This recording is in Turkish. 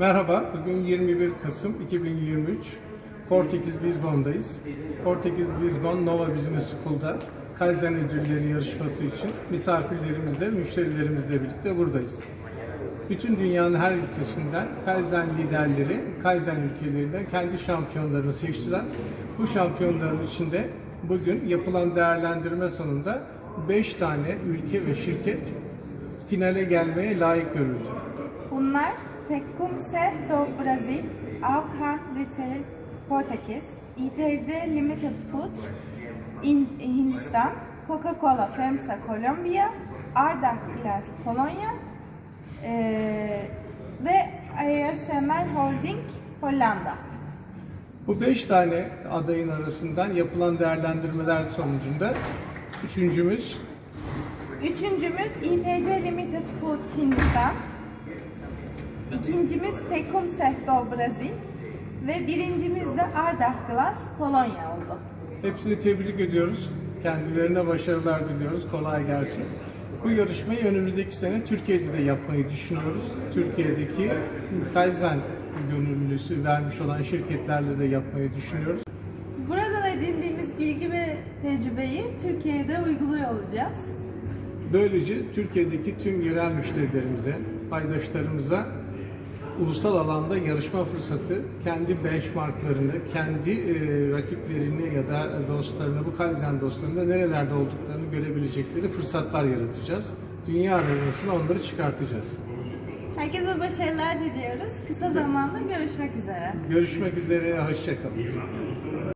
Merhaba, bugün 21 Kasım 2023. Portekiz Lizbon'dayız. Portekiz Lizbon Nova Business School'da Kaizen ödülleri yarışması için misafirlerimizle, müşterilerimizle birlikte buradayız. Bütün dünyanın her ülkesinden Kaizen liderleri, Kaizen ülkelerinden kendi şampiyonlarını seçtiler. Bu şampiyonların içinde bugün yapılan değerlendirme sonunda 5 tane ülke ve şirket finale gelmeye layık görüldü. Bunlar Tecumseh do Brasil, Alcan Retail Portekiz, ITC Limited Foods in Hindistan, Coca-Cola FEMSA Kolombiya, Ardagh Glass Polonya eee, ve ASML Holding Hollanda. Bu beş tane adayın arasından yapılan değerlendirmeler sonucunda üçüncümüz Üçüncümüz ITC Limited Foods Hindistan. İkincimiz Tecumseh do Brasil ve birincimiz de Ardagh Glass Polonya oldu. hepsini tebrik ediyoruz. Kendilerine başarılar diliyoruz. Kolay gelsin. Bu yarışmayı önümüzdeki sene Türkiye'de de yapmayı düşünüyoruz. Türkiye'deki Kaizen gönüllüsü vermiş olan şirketlerle de yapmayı düşünüyoruz. Buradan edindiğimiz bilgi ve tecrübeyi Türkiye'de uyguluyor olacağız. Böylece Türkiye'deki tüm yerel müşterilerimize, paydaşlarımıza ulusal alanda yarışma fırsatı, kendi benchmarklarını, kendi e, rakiplerini ya da dostlarını, bu Kaizen dostlarını nerelerde olduklarını görebilecekleri fırsatlar yaratacağız. Dünya arenasına onları çıkartacağız. Herkese başarılar diliyoruz. Kısa zamanda görüşmek üzere. Görüşmek üzere, hoşçakalın.